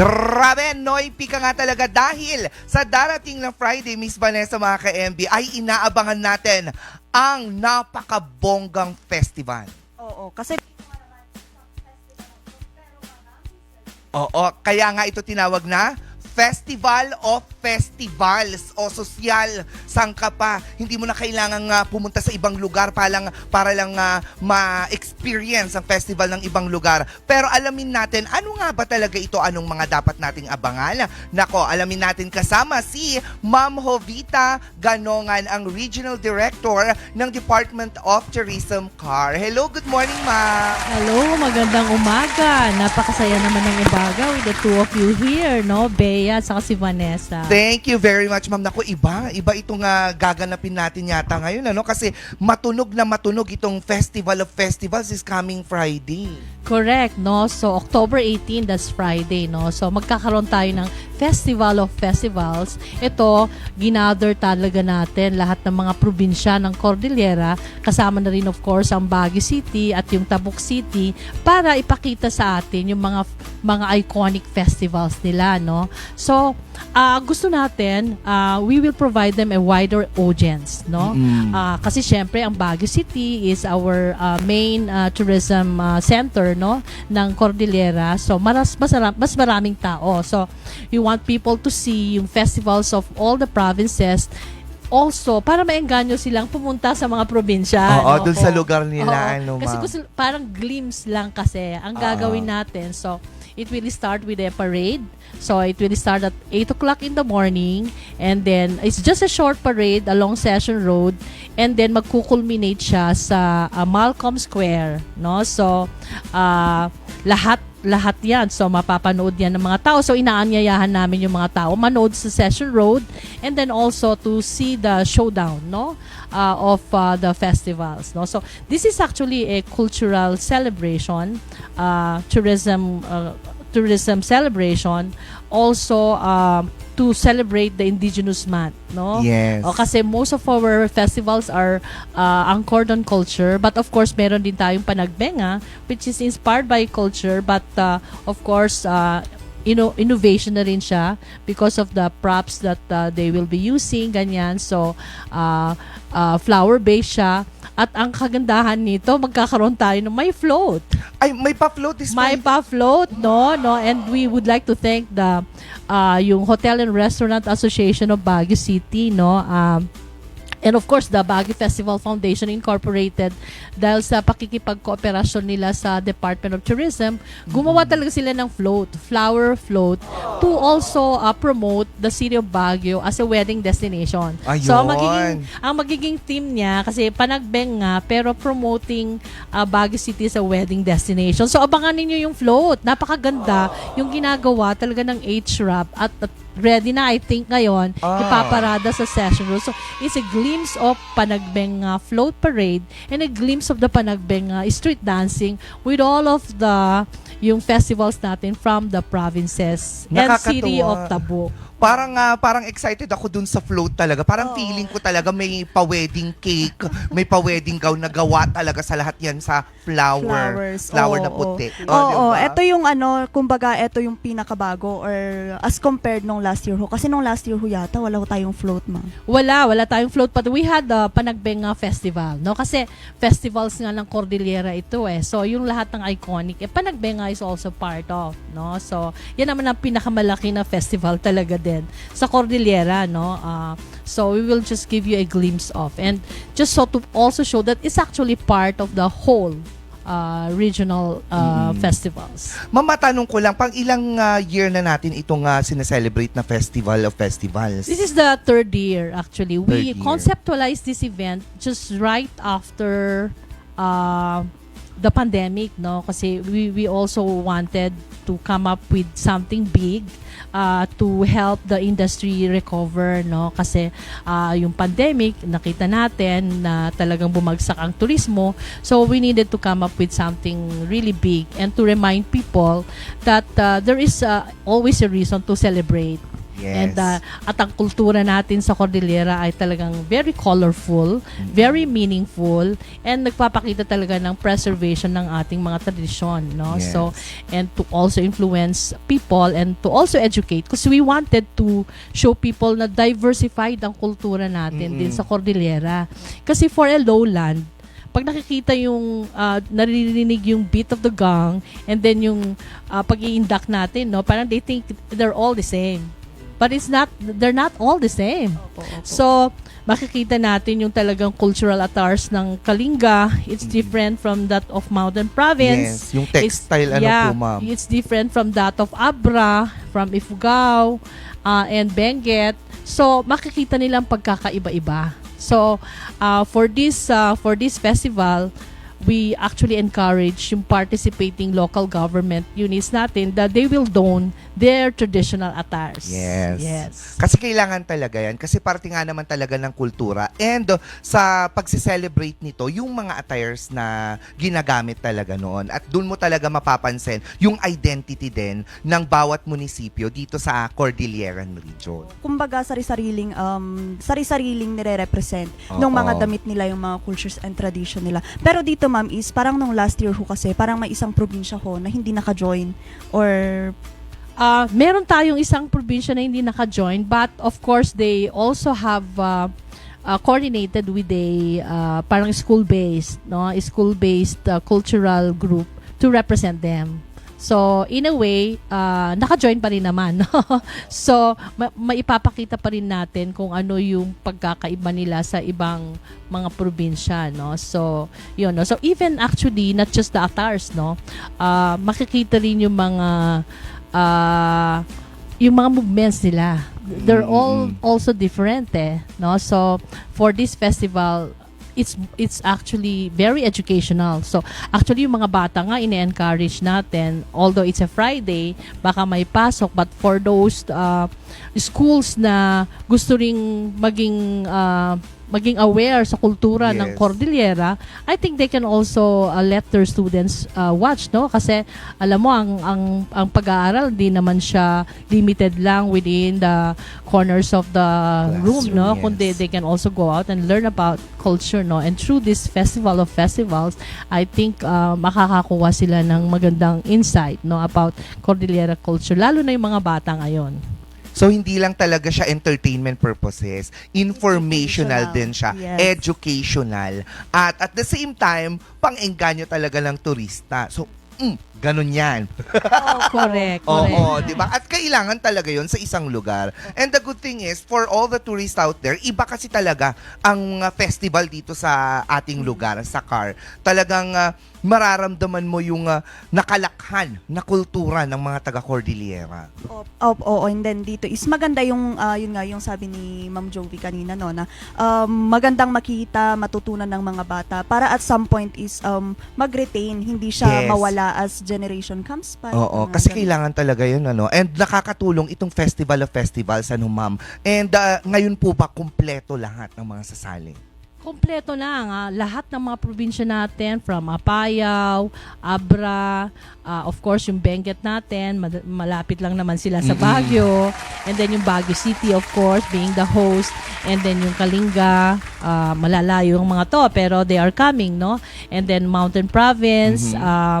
Grabe, noipi ka nga talaga dahil sa darating na Friday, Miss Vanessa mga ka-MB, ay inaabangan natin ang napakabonggang festival. Oo, kasi Oo, kaya nga ito tinawag na Festival of Festivals o sosyal sangka pa. Hindi mo na kailangan nga pumunta sa ibang lugar para lang, para lang nga ma-experience ang festival ng ibang lugar. Pero alamin natin, ano nga ba talaga ito? Anong mga dapat nating abangan? Nako, alamin natin kasama si Ma'am Jovita Ganongan, ang Regional Director ng Department of Tourism CAR. Hello, good morning, Ma'am. Hello, magandang umaga. Napakasaya naman ng umaga with the two of you here, no? Bea at saka si Vanessa. Thank you very much, ma'am. Naku, iba. Iba itong ah, gaganapin natin yata ngayon, ano? Kasi matunog na matunog itong Festival of Festivals is coming Friday. Correct, no? So, October 18, that's Friday, no? So, magkakaroon tayo ng Festival of Festivals. Ito, ginather talaga natin lahat ng mga probinsya ng Cordillera, kasama na rin, of course, ang Baguio City at yung Tabuk City para ipakita sa atin yung mga mga iconic festivals nila, no? So, ah, gusto natin, ah, we will provide them a wider audience, no? Mm. Ah, kasi syempre ang Baguio City is our ah, main ah, tourism ah, center no ng Cordillera. So maras mas, mas maraming tao. So we want people to see yung festivals of all the provinces also para maengganyo silang pumunta sa mga probinsya. Oo, no? dun sa lugar nila, Oo. ano, Kasi gusto, parang glimpse lang kasi ang Oo. gagawin natin. So, it will start with a parade. So, it will start at 8 o'clock in the morning. And then, it's just a short parade along Session Road. And then, magkukulminate siya sa uh, Malcolm Square. No? So, uh, lahat lahat yan. So, mapapanood yan ng mga tao. So, inaanyayahan namin yung mga tao manood sa Session Road and then also to see the showdown, no? uh, of uh, the festivals, no? So, this is actually a cultural celebration, uh, tourism uh, tourism celebration, also uh, to celebrate the indigenous month, no? Yes. O, kasi most of our festivals are uh, anchored on culture. But of course, meron din tayong panagbenga, which is inspired by culture. But uh, of course, uh, inno- innovation na rin siya because of the props that uh, they will be using, ganyan. So, uh, uh, flower-based siya. At ang kagandahan nito, magkakaroon tayo ng may float. Ay, may pa-float this May time. pa-float, no? no? And we would like to thank the uh, yung Hotel and Restaurant Association of Baguio City, no? Um, and of course, the Baguio Festival Foundation Incorporated dahil sa pakikipagkooperasyon nila sa Department of Tourism, gumawa talaga sila ng float, flower float, to also uh, promote the city of Baguio as a wedding destination. So, ang magiging, Ayun. ang magiging team niya, kasi panagbeng nga, pero promoting uh, Baguio City sa wedding destination. So, abangan ninyo yung float. Napakaganda yung ginagawa talaga ng H-Rap at, at ready na, I think, ngayon, Ah. ipaparada sa session room. So, it's a glimpse of Panagbeng uh, float parade and a glimpse of the Panagbeng uh, street dancing with all of the yung festivals natin from the provinces and Nakakatuwa. city of Tabo. Parang ah, parang excited ako dun sa float talaga. Parang feeling ko talaga may pa-wedding cake, may pa-wedding gown na gawa talaga sa lahat yan sa flower. Flowers. Flower Oo, na puti. Oo, Oh, oo. diba? ito yung ano, kumbaga, ito yung pinakabago or as compared nung last year ho. Kasi nung last year ho yata, wala ho tayong float, ma'am. Wala, wala tayong float but we had the Panagbenga Festival, no? Kasi festivals nga ng Cordillera ito eh. So yung lahat ng iconic, eh Panagbenga is also part of, no? So yan naman ang pinakamalaki na festival talaga din sa Cordillera, no? Ah, so we will just give you a glimpse of and just so to also show that it's actually part of the whole uh, regional uh, festivals. Ma'am, matanong ko lang, pang ilang ah, year na natin itong uh, sineselebrate na Festival of Festivals? This is the third year actually. Third We year. conceptualized this event just right after uh, the pandemic, no? Kasi we we also wanted to come up with something big uh, to help the industry recover, no? Kasi uh, yung pandemic, nakita natin na talagang bumagsak ang turismo. So we needed to come up with something really big and to remind people that uh, there is uh, always a reason to celebrate Yes. And uh, at ang kultura natin sa Cordillera ay talagang very colorful, very meaningful, and nagpapakita talaga ng preservation ng ating mga tradisyon, no? Yes. So, and to also influence people and to also educate because we wanted to show people na diversified ang kultura natin din Mm-mm. sa Cordillera. Kasi for a lowland, pag nakikita yung ah, naririnig yung beat of the gong and then yung ah, pag-iindak natin no parang they think they're all the same but it's not they're not all the same Opo, opo. so makikita natin yung talagang cultural attires ng Kalinga it's Mhm. different from that of Mountain Province Yes, yung textile ano yeah, po ma'am. It's different from that of Abra, from Ifugao, uh, and Benguet. So, makikita nilang pagkakaiba-iba. So, uh, for this uh, for this festival, we actually encourage yung participating local government units natin that they will don their traditional attires. Yes. Yes. Kasi kailangan talaga yan. Kasi parte nga naman talaga ng kultura. And uh, sa pagsi-celebrate nito, yung mga attires na ginagamit talaga noon. At doon mo talaga mapapansin yung identity din ng bawat munisipyo dito sa Cordilleran Region. kumbaga sari-sariling um sari-sariling nire-represent Oo. ng mga damit nila yung mga cultures and tradition nila. Pero dito ma'am is parang nung last year ho kasi parang may isang probinsya ho na hindi naka-join or Uh, meron tayong isang probinsya na hindi naka-join but of course they also have uh, uh, coordinated with a uh, parang school-based no school-based uh, cultural group to represent them. So, in a way, uh, naka-join pa rin naman. no? so, ma- maipapakita pa rin natin kung ano yung pagkakaiba nila sa ibang mga probinsya, no? So, yun, no? So, even actually, not just the attires, no? Uh, makikita rin yung mga uh, yung mga movements nila. They're all Mm-mm. also different eh, no? So for this festival it's it's actually very educational. So actually yung mga bata nga ine-encourage natin although it's a Friday, baka may pasok but for those uh, schools na gusto ring maging uh, maging aware sa kultura ng Yes. Cordillera, I think they can also uh, let their students uh, watch, no? Kasi alam mo ang ang ang pag-aaral di naman siya limited lang within the corners of the room, no? Classroom, yes. Kundi they can also go out and learn about culture, no? And through this festival of festivals, I think uh, makakakuha sila ng magandang insight, no, about Cordillera culture, lalo na yung mga bata ngayon. So, hindi lang talaga siya entertainment purposes. Informational din siya. Yes. Educational. At at the same time, pang-engganyo talaga ng turista. So, mm, ganun yan. Correct, correct. Oo, di ba? At kailangan talaga yon sa isang lugar. And the good thing is, for all the tourists out there, iba kasi talaga ang uh, festival dito sa ating lugar, sa CAR. Talagang uh, mararamdaman mo yung uh, nakalakhan na kultura ng mga taga-Cordillera. Opo, oo, and then dito is maganda yung, ah, yun nga, yung sabi ni Ma'am Jovi kanina, no, na um, magandang makita, matutunan ng mga bata para at some point is um, mag-retain, hindi siya Yes. mawala as generation comes by. Oo, Mga kasi ganun. kailangan talaga yun, ano. And nakakatulong itong Festival of Festivals, ano, ma'am. And uh, ngayon po ba, kumpleto lahat ng mga sasali? Kompleto na nga lahat ng mga probinsya natin from Apayao, Abra, ah, of course yung Benguet natin, mad- malapit lang naman sila sa. Baguio, and then yung Baguio City of course being the host, and then yung Kalinga, ah, malalayo yung mga to pero they are coming, no? And then Mountain Province, Mhm. ah,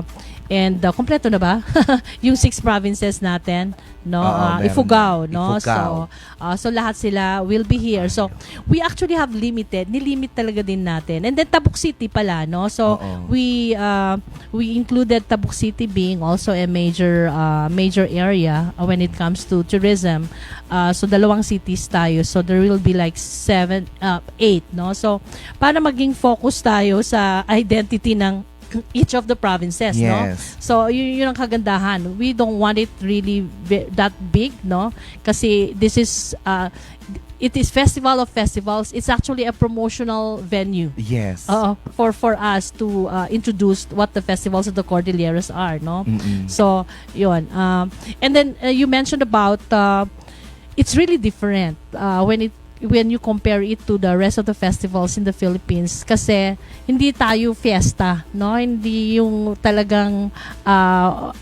and uh, kompleto na ba? yung six provinces natin, no? Oo, meron Ifugao, na. no? Ifugao. So, ah, so lahat sila will be here. So, we actually have limited, nilimit talaga din natin. And then Tabuk City pala, no? So, Oo. we uh, we included Tabuk City being also a major uh, major area uh, when it comes to tourism. Uh, so dalawang cities tayo. So there will be like seven, uh, eight, no? So para maging focus tayo sa identity ng each of the provinces, no? Yes. So, yun, yun ang kagandahan. We don't want it really that big, no? Kasi this is, uh, it is Festival of Festivals. It's actually a promotional venue. Yes. Oo, for for us to uh, introduce what the festivals of the Cordilleras are, no? Mm-mm. So, yun. Um, and then uh, you mentioned about uh, it's really different uh, when it when you compare it to the rest of the festivals in the Philippines kasi hindi tayo fiesta, no? Hindi yung talagang uh,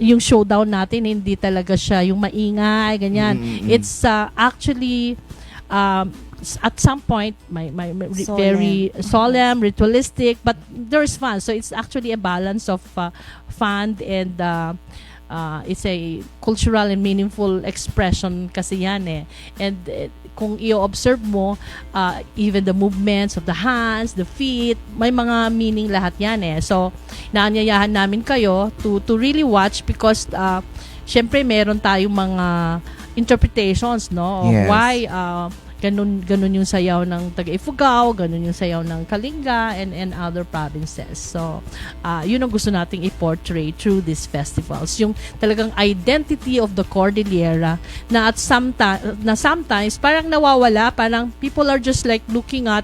yung showdown natin hindi talaga siya yung maingay ganyan. Mm-mm. It's uh, actually um, at some point may, may re- Solemn. very solemn, ritualistic, but there's fun. So it's actually a balance of uh, fun and uh, uh, it's a cultural and meaningful expression kasi yan eh. And eh, kung i-observe mo, uh, even the movements of the hands, the feet, may mga meaning lahat yan eh. So, naanyayahan namin kayo to, to really watch because uh, syempre meron tayong mga interpretations no Yes. why uh, ganun ganun yung sayaw ng taga Ifugao, ganun yung sayaw ng Kalinga and and other provinces. So, uh, yun ang gusto nating i-portray through these festivals. Yung talagang identity of the Cordillera na at sometimes na sometimes parang nawawala, parang people are just like looking at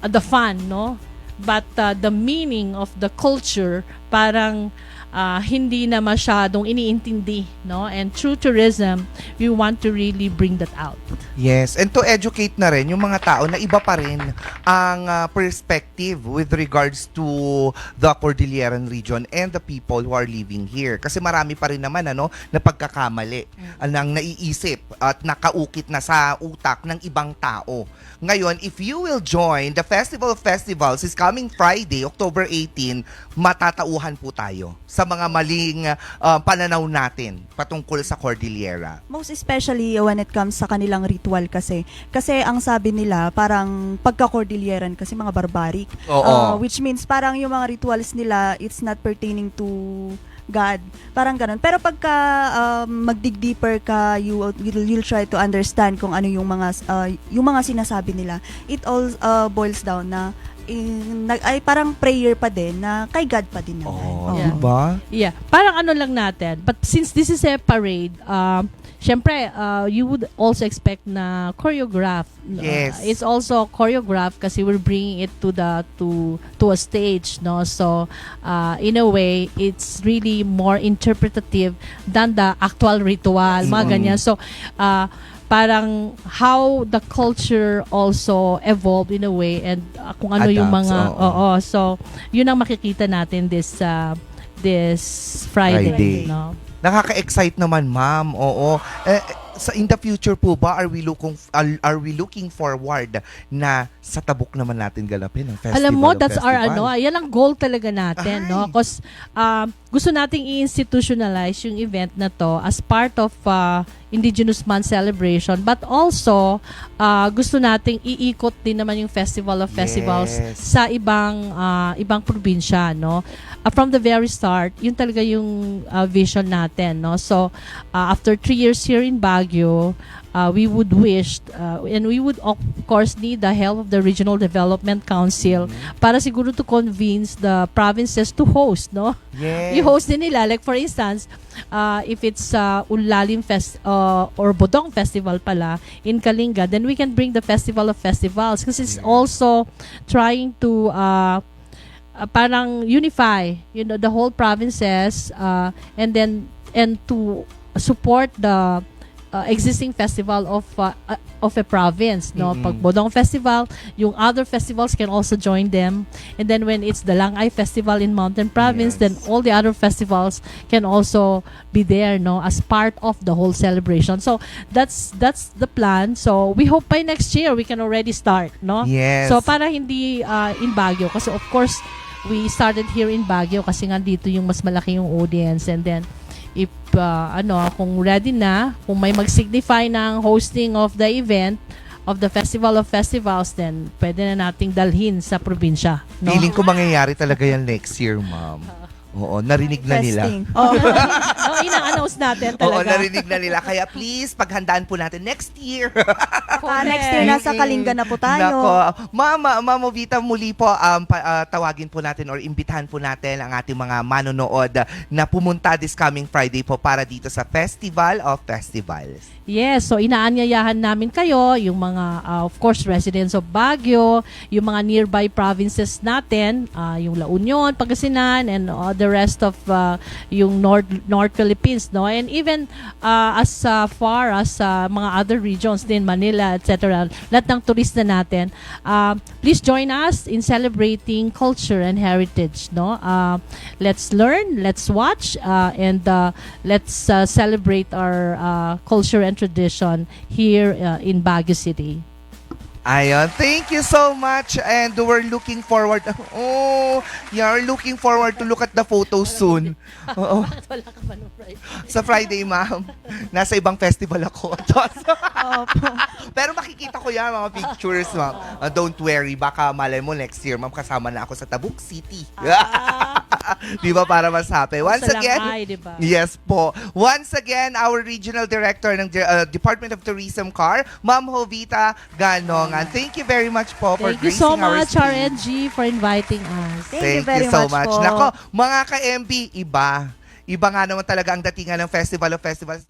uh, the fun, no? But uh, the meaning of the culture parang uh, hindi na masyadong iniintindi, no? And through tourism, we want to really bring that out. Yes, and to educate na rin yung mga tao na iba pa rin ang ah, perspective with regards to the Cordilleran region and the people who are living here. Kasi marami pa rin naman ano, na pagkakamali ang naiisip at nakaukit na sa utak ng ibang tao. Ngayon, if you will join, the Festival of Festivals is coming Friday, October 18, matatauhan po tayo sa mga maling ah, pananaw natin patungkol sa Cordillera. Most especially when it comes sa kanilang ritual kasi. Kasi ang sabi nila, parang pagka-cordilleran kasi mga barbaric. Oo. Uh, which means parang yung mga rituals nila, it's not pertaining to God. Parang ganun. Pero pagka um, mag-dig deeper ka, you, you'll, you'll try to understand kung ano yung mga, uh, yung mga sinasabi nila. It all uh, boils down na in, ay parang prayer pa din na kay God pa din naman. Oh, Oo. Yeah. diba? Yeah, parang ano lang natin. But since this is a parade, um, syempre, uh, you would also expect na choreograph. Uh, Yes. it's also choreographed kasi we're bringing it to the to to a stage, no? So, uh, in a way, it's really more interpretative than the actual ritual, mga Mm. ganyan. So, uh, parang how the culture also evolved in a way and uh, kung ano yung Adapts, mga oo. oo so yun ang makikita natin this uh, this Friday, Friday. no Nakaka-excite naman, ma'am. Oo. Eh, sa in the future po ba are we looking are, we looking forward na sa tabuk naman natin ganapin ang festival? Alam mo, that's our festival? ano, yan ang goal talaga natin, Ay. no? Because um, gusto nating i-institutionalize yung event na to as part of uh, Indigenous Month celebration, but also uh, gusto nating iikot din naman yung Festival of Festivals Yes. sa ibang uh, ibang probinsya, no? Uh, from the very start, yun talaga yung uh, vision natin, no? So, uh, after three years here in Baguio, uh, we would wish uh, and we would of course need the help of the Regional Development Council para siguro to convince the provinces to host, no? Yes. I-host din nila. Like for instance, uh, if it's uh, Unlalim Fest uh, or Bodong Festival pala in Kalinga, then we can bring the Festival of Festivals because it's also trying to uh, uh, parang unify you know the whole provinces uh, and then and to support the uh, existing festival of uh, uh, of a province no? Mm-mm. pag Bodong Festival yung other festivals can also join them. And then when it's the Langay Festival in Mountain Province Yes. then all the other festivals can also be there no? As part of the whole celebration. So that's that's the plan. So we hope by next year we can already start no? Yes. So para hindi uh, in Baguio kasi of course we started here in Baguio kasi nga dito yung mas malaki yung audience. And then if uh, ano kung ready na kung may mag-signify ng hosting of the event of the Festival of Festivals then pwede na nating dalhin sa probinsya no Feeling ko mangyayari talaga yan next year, ma'am. Oo, narinig na nila. Testing. Oh. oh, ina-announce natin Oo, talaga narinig na nila. Kaya please, paghandaan po natin next year. Ah, next year, nasa Kalinga na po tayo. Nako. Mama, Mama Vita, muli po um, pa- ah, tawagin po natin or imbitahan po natin ang ating mga manonood na pumunta this coming Friday po para dito sa Festival of Festivals. Yes, so inaanyayahan namin kayo, yung mga, uh, of course, residents of Baguio, yung mga nearby provinces natin, uh, yung La Union, Pangasinan, and other the rest of uh, yung North North Philippines no? And even uh, as uh, far as uh, mga other regions din Manila etc lahat ng turista natin uh, please join us in celebrating culture and heritage no? Uh, let's learn let's watch uh, and uh, let's uh, celebrate our uh, culture and tradition here uh, in Baguio City Ayun, thank you so much and we're looking forward oh, we're looking forward to look at the photos soon. Oo, wala ka pa no, right? sa Friday, ma'am. Nasa ibang festival ako. Opo. Pero makikita ko yan, mga pictures, ma'am. Uh, don't worry, baka malay mo next year, ma'am, kasama na ako sa Tabuk City. Di ba, para mas happy. Once Sa again, Langay, di ba? Yes po. Once again, our regional director ng uh, Department of Tourism CAR, Ma'am Jovita Ganongan. Thank you very much po for Thank you gracing so our much. RNG, for inviting us. Thank you very so much much. po. Nako, mga ka-MB, iba. Iba nga naman talaga ang datingan ng Festival of Festivals.